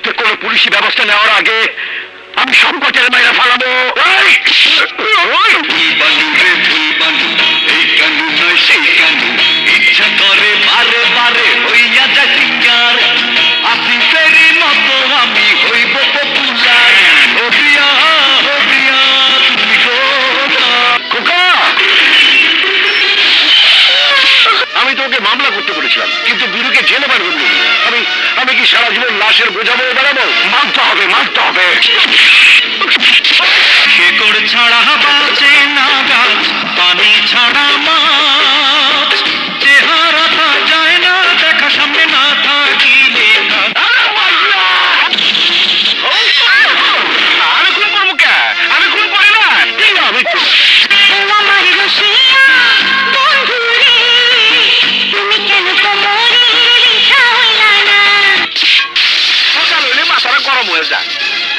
বিরুদ্ধে কোনো পুলিশি ব্যবস্থা নেওয়ার আগে আমি সংকটের মাইরা ফালাবো তোকে মামলা করতে বলেছিলাম। কিন্তু বিরুকে জেলে বার করলি আমি আমি কি সারা জীবন লাশের বোঝাবো বেড়াবো মানতে হবে মানতে হবে। মাথাটা গরম হয়ে যায়।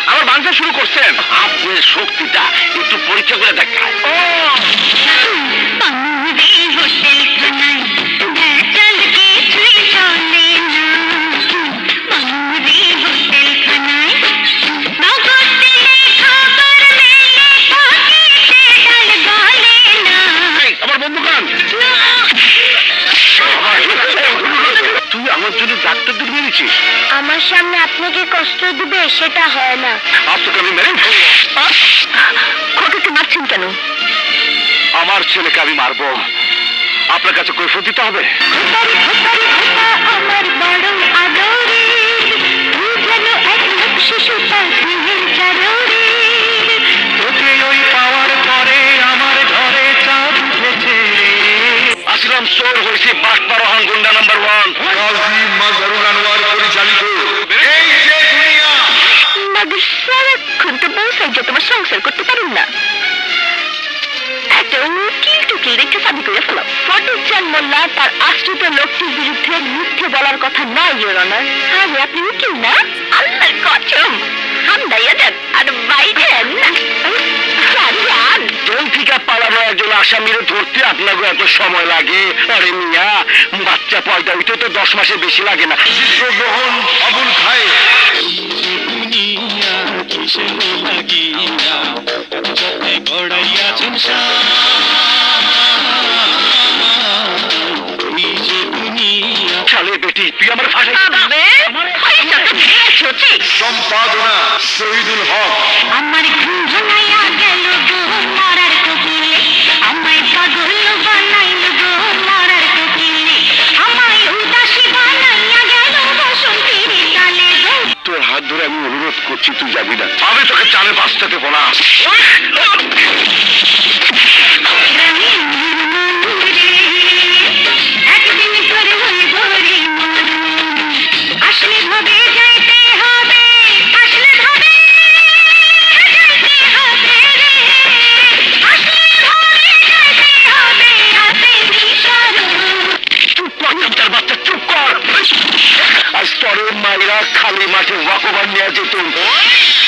আবার বাংলা শুরু করছেন। আপনার শক্তিটা একটু পরীক্ষা করে দেখায় আমার তুই আমার জন্য ডাক্তার দুধ মেরেছিস আমার সামনে আপনাকে কষ্ট দিবে? সেটা হয় না। আজ তোকে আমি মেরে ফেলব খোকাকে মারছেন কেন? আমার ছেলেকে আমি মারবো। আপনার কাছে কৈফত দিতে হবে? আমার বড় শিশু আসলাম চোর হয়েছে বাসপারোহন গুন্ডা নাম্বার ওয়ান কাজী আনোয়ার মাদের সারাক্ষণ তো যে তোমার সংসার করতে পারুন না। একটা উকিল টুকিল রেখে চাবি করে ফেলো। ফটিকচান মোল্লা তার আশ্রিত লোকটির বিরুদ্ধে মিথ্যে বলার কথা নয় ইয়োর অনার আরে আপনি উকিল না? আল্লাহর কসম। হামদাইয়া দেন আর বাইরে না। পালানো একজন আসামিরে ধরতে আপনাকে এত সময় লাগে? আরে মিয়া বাচ্চা পয়দা হইতে তো দশ মাসে বেশি লাগে না। চিত্রগ্রহণ গেল শহীদুল হক। আমার তোর হাত ধরে আমি অনুরোধ করছি তুই যাবি না। আমি তোকে চালে বাঁচতে দেবো না। মাঠে ওয়াকবার